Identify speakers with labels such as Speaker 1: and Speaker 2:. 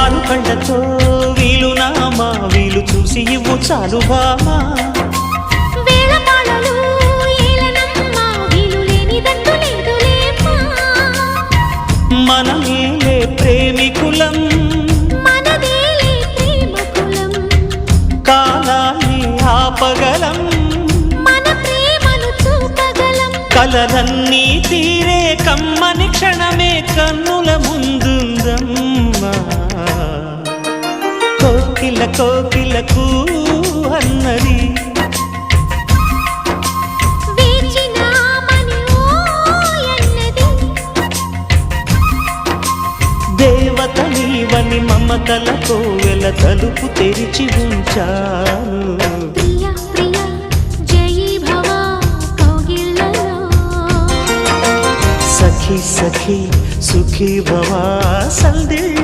Speaker 1: ఆరు కళ్ళతో వీలు నామా వీలు చూసి ఇవ్వు చాలు బామా.
Speaker 2: వేళపాళలు ఏలనమ్మా వీలు లేనిదంటూ లేదులేమ్మా
Speaker 1: మనమేలే ప్రేమికులం.
Speaker 2: మనదేలే ప్రేమ కులం
Speaker 1: కాలాన్ని ఆపగలం.
Speaker 2: మన ప్రేమను చూపగలం.
Speaker 1: కలలన్నీ తీరే కమ్మని కోకిల కోకిలకు అన్నది.
Speaker 2: వేచినామని ఓయన్నది.
Speaker 1: దేవత నీవని మమతల కోవెల తలుపు తెరిచి
Speaker 2: కౌగిళ్ళలో
Speaker 1: సఖి సఖి సుఖీ భవా సందేళ్ళ